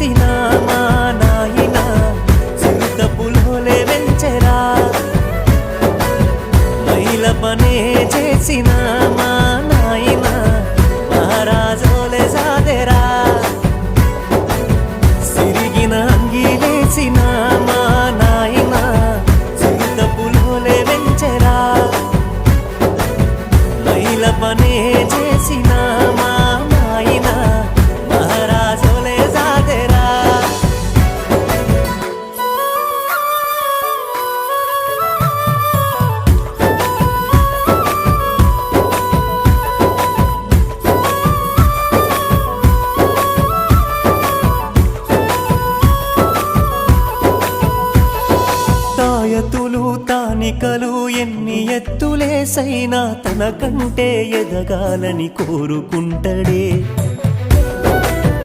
చేసినామా నాయన సరితపులోనే వెంచరా. మైల పనే చేసినామా నాయన మహారాజోలే సాదెరా. సిరిగిన అంగిలేసినా ఆయతులు తానికలు ఎన్ని ఎత్తులేసైనా తనకంటే ఎదగాలని కోరుకుంటడే.